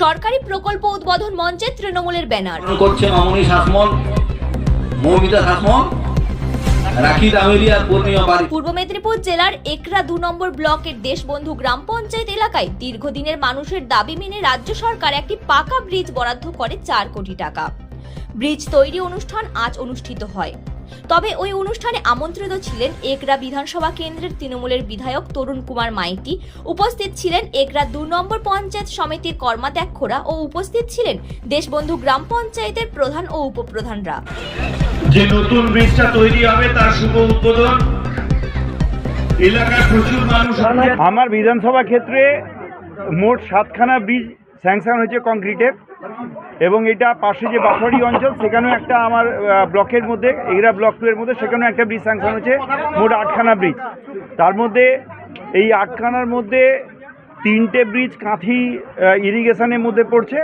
সরকারি প্রকল্প উদ্বোধন মঞ্চে তৃণমূলের ব্যানার। করছেন অমনি শাসমল মৌমিতা শাসমল পূর্ব মেদিনীপুর জেলার একরা দু নম্বর ব্লকের দেশবন্ধু গ্রাম পঞ্চায়েত এলাকায় দীর্ঘদিনের মানুষের দাবি মেনে রাজ্য সরকার একটি পাকা ব্রিজ বরাদ্দ করে চার কোটি টাকা। ব্রিজ তৈরি অনুষ্ঠান আজ অনুষ্ঠিত হয়। তবে ওই অনুষ্ঠানে আমন্ত্রিত ছিলেন একরা বিধানসভা কেন্দ্রের তৃণমূলের বিধায়ক তরুণ কুমার মাইতি উপস্থিত ছিলেন একরা দু নম্বর পঞ্চায়েত সমিতির কর্মাধ্যক্ষরা ও উপস্থিত ছিলেন দেশবন্ধু গ্রাম পঞ্চায়েতের প্রধান ও উপপ্রধানরা। যে নতুন ব্রিজটা তৈরি হবে তার শুভ উদ্বোধন। এলাকার প্রচুর মানুষ আমার বিধানসভা ক্ষেত্রে মোট সাতখানা ব্রিজ স্যাংশন হয়েছে কংক্রিটের। এবং এটা পাশে যে বাফারি অঞ্চল, সেখানেও একটা আমার ব্লকের মধ্যে, এগরা ব্লক টু এর মধ্যে, সেখানেও একটা ব্রিজ স্যাংশন হয়েছে, মোট আটখানা ব্রিজ। তার মধ্যে, এই আটখানার মধ্যে তিনটে ব্রিজ কাঁথি ইরিগেশনের মধ্যে পড়ছে,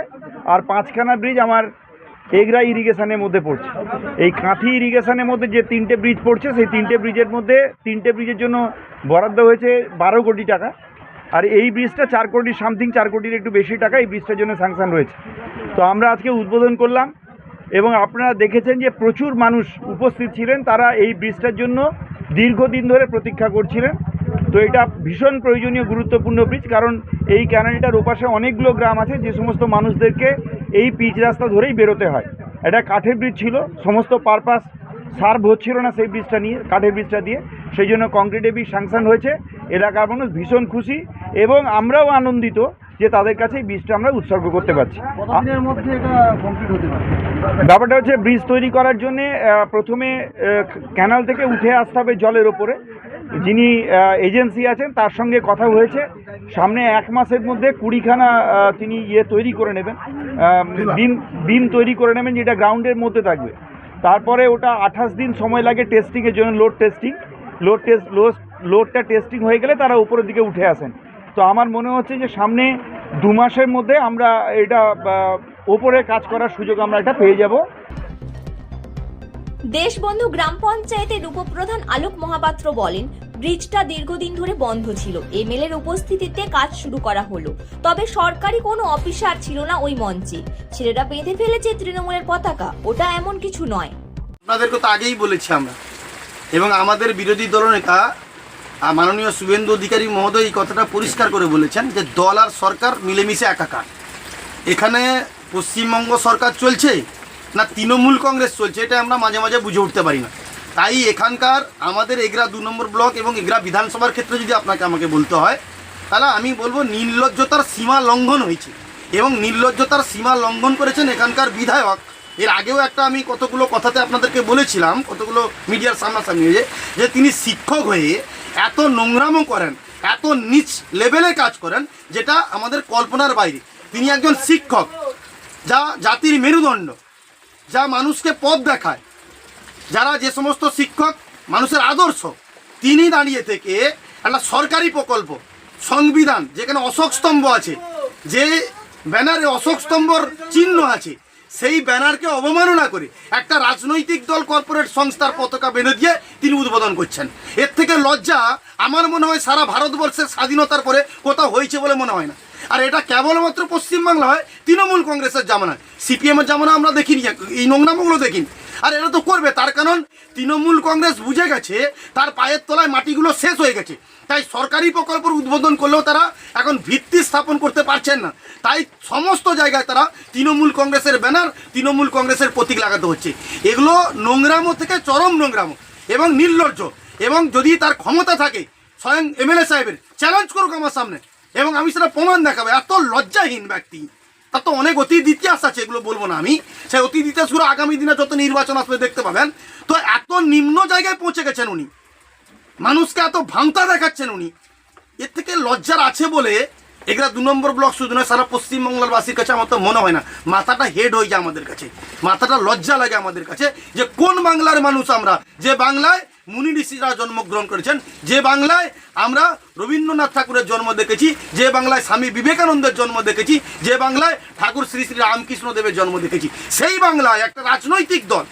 আর পাঁচখানা ব্রিজ আমার এগরা ইরিগেশনের মধ্যে পড়ছে। এই কাঁথি ইরিগেশনের মধ্যে যে তিনটে ব্রিজ পড়ছে, সেই তিনটে ব্রিজের মধ্যে, তিনটে ব্রিজের জন্য বরাদ্দ হয়েছে বারো কোটি টাকা। আর এই ব্রিজটা চার কোটি সামথিং, চার কোটির একটু বেশি টাকা এই ব্রিজটার জন্য স্যাংশন রয়েছে। তো আমরা আজকে উদ্বোধন করলাম এবং আপনারা দেখেছেন যে প্রচুর মানুষ উপস্থিত ছিলেন, তারা এই ব্রিজটার জন্য দীর্ঘদিন ধরে প্রতীক্ষা করছিলেন। তো এটা ভীষণ প্রয়োজনীয়, গুরুত্বপূর্ণ ব্রিজ, কারণ এই ক্যানালটার ওপাশে অনেকগুলো গ্রাম আছে, যে সমস্ত মানুষদেরকে এই পিচ রাস্তা ধরেই বেরোতে হয়। এটা কাঠের ব্রিজ ছিল, সমস্ত পারপাস সার্ভ হচ্ছিল না সেই ব্রিজটা নিয়ে, কাঠের ব্রিজটা দিয়ে। সেই জন্য কংক্রিটে ব্রিজ স্যাংশন হয়েছে। এলাকার মানুষ ভীষণ খুশি এবং আমরাও আনন্দিত যে তাদের কাছে এই ব্রিজটা আমরা উৎসর্গ করতে পারছি। ব্যাপারটা হচ্ছে ব্রিজ তৈরি করার জন্যে প্রথমে ক্যানাল থেকে উঠে আসতে হবে জলের ওপরে। যিনি এজেন্সি আছেন তার সঙ্গে কথা হয়েছে। সামনে এক মাসের মধ্যে কুড়িখানা তিনি ইয়ে তৈরি করে নেবেন। বিম বিম তৈরি করে নেবেন যেটা গ্রাউন্ডের মধ্যে থাকবে। তারপরে ওটা আঠাশ দিন সময় লাগে টেস্টিংয়ের জন্য লোড টেস্টিং লোড টেস্ট লোডটা টেস্টিং হয়ে গেলে তারা উপরের দিকে উঠে আসেন। তো আমার মনে হচ্ছে যে সামনে দু মাসের মধ্যে আমরা এটা ওপরে কাজ করার সুযোগ আমরা এটা পেয়ে যাব। দেশবন্ধু গ্রাম পঞ্চায়েতের উপপ্রধান আলোক মহাপাত্র বলেন ব্রিজটা দীর্ঘদিন ধরে বন্ধ ছিল। এমএলএর উপস্থিতিতে কাজ শুরু করা হলো। তবে সরকারি কোনো অফিসার ছিল না ওই মঞ্চে। ছেলেরা বেঁধে ফেলেছে তৃণমূলের পতাকা। ওটা এমন কিছু নয়। আপনাদেরকে তো আগেই বলেছি আমরা। এবং আমাদের বিরোধী দলনেতা মাননীয় শুভেন্দু অধিকারী মহোদয় এই কথাটা পরিষ্কার করে বলেছেন যে দল আর সরকার মিলেমিশে একাকার। এখানে পশ্চিমবঙ্গ সরকার চলছে না তৃণমূল কংগ্রেস চলছে, এটা আমরা মাঝে মাঝে বুঝে উঠতে পারি না। তাই এখানকার আমাদের এগরা দু নম্বর ব্লক এবং এগরা বিধানসভার ক্ষেত্রে যদি আপনাকে আমাকে বলতে হয়, তাহলে আমি বলব নির্লজ্জতার সীমা লঙ্ঘন হয়েছে এবং নির্লজ্জতার সীমা লঙ্ঘন করেছেন এখানকার বিধায়ক এর আগেও একটা আমি কতগুলো কথাতে আপনাদেরকে বলেছিলাম, কতগুলো মিডিয়ার সামনাসামনি হয়ে, যে তিনি শিক্ষক হয়ে এত নোংরামও করেন, এত নিচ লেভেলে কাজ করেন, যেটা আমাদের কল্পনার বাইরে। তিনি একজন শিক্ষক, যা জাতির মেরুদণ্ড, যা মানুষকে পথ দেখায়। যারা যে সমস্ত শিক্ষক, মানুষের আদর্শ, তিনি দাঁড়িয়ে থেকে একটা সরকারি প্রকল্প, সংবিধান, যেখানে অশোক স্তম্ভ আছে, যে ব্যানারে অশোক স্তম্ভর চিহ্ন আছে সেই ব্যানারকে অবমাননা করে একটা রাজনৈতিক দল কর্পোরেট সংস্থার পতাকা বেঁধে দিয়ে তিনি উদ্বোধন করছেন। এর থেকে লজ্জা আমার মনে হয় সারা ভারতবর্ষের স্বাধীনতার পরে কোথাও হয়েছে বলে মনে হয় না। আর এটা কেবলমাত্র পশ্চিমবাংলা হয়, তৃণমূল কংগ্রেসের জামানায়। সিপিএমের জামানা আমরা দেখিনি, এই নোংরামগুলো দেখিনি। আর এটা তো করবে, তার কারণ তৃণমূল কংগ্রেস বুঝে গেছে, তার পায়ের তলায় মাটিগুলো শেষ হয়ে গেছে। তাই সরকারি প্রকল্পের উদ্বোধন করলেও তারা এখন ভিত্তি স্থাপন করতে পারছেন না। তাই সমস্ত জায়গায় তারা তৃণমূল কংগ্রেসের ব্যানার, তৃণমূল কংগ্রেসের প্রতীক লাগাতে হচ্ছে। এগুলো নোংরামো থেকে চরম নোংরামো এবং নির্লজ্জ এবং যদি তার ক্ষমতা থাকে, স্বয়ং এমএলএ সাহেবের চ্যালেঞ্জ করুক আমার সামনে এবং আমি সেটা প্রমাণ দেখাবো। এত লজ্জাহীন ব্যক্তি। তার তো অনেক অতীত ইতিহাস আছে, এগুলো বলব না আমি। সেই অতীত ইতিহাসগুলো আগামী দিনে যত নির্বাচন আসবে দেখতে পাবেন। তো এত নিম্ন জায়গায় পৌঁছে গেছেন উনি। মানুষকে এত ভাঙতা দেখাচ্ছেন উনি। এর থেকে লজ্জার আছে বলে এগুলা দু নম্বর ব্লক শুধু নয়, সারা পশ্চিমবাংলার বাসীর কাছে আমার তো মনে হয় না। মাথাটা হেড হয়ে যায় আমাদের কাছে। মাথাটা লজ্জা লাগে আমাদের কাছে যে কোন বাংলার মানুষ আমরা? যে বাংলায় মুনি ঋষিরা জন্মগ্রহণ করেছেন। যে বাংলায় আমরা রবীন্দ্রনাথ ঠাকুরের জন্ম দেখেছি, যে বাংলায় স্বামী বিবেকানন্দের জন্ম দেখেছি, যে বাংলায় ঠাকুর শ্রী শ্রী রামকৃষ্ণ দেবের জন্ম দেখেছি। সেই বাংলায় একটা রাজনৈতিক দল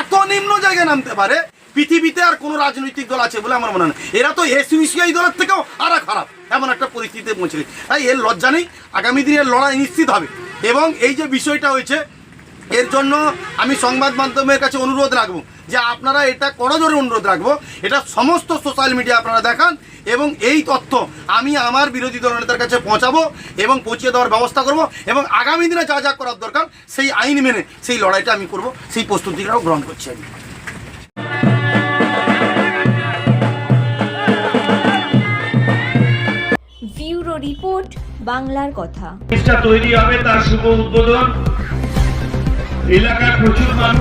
এত নিম্ন জায়গায় নামতে পারে, পৃথিবীতে আর কোনো রাজনৈতিক দল আছে বলে আমার মনে হয় এরা তো এসইউসিআই দলের থেকেও আরও খারাপ, এমন একটা পরিস্থিতিতে পৌঁছে গেছে তাই এর লজ্জা নেই, আগামী দিনের লড়াই নিশ্চিত হবে। এবং এই যে বিষয়টা হয়েছে, এর জন্য আমি সংবাদ মাধ্যমের কাছে অনুরোধ রাখব যে আপনারা এটা করজোরে অনুরোধ রাখব। এটা সমস্ত সোশ্যাল মিডিয়া আপনারা দেখান এবং এই তথ্য আমি আমার বিরোধী দলনেতার কাছে পৌঁছাবো এবং পৌঁছে দেওয়ার ব্যবস্থা করব এবং আগামী দিনে যা যা করার দরকার সেই আইন মেনে সেই লড়াইটা আমি করব সেই প্রস্তুতিটাও গ্রহণ করছি আমি। ব্যুরো রিপোর্ট বাংলার কথা। তৈরি হবে তার শুভ উদ্বোধন। এলাকার প্রচুর মানুষ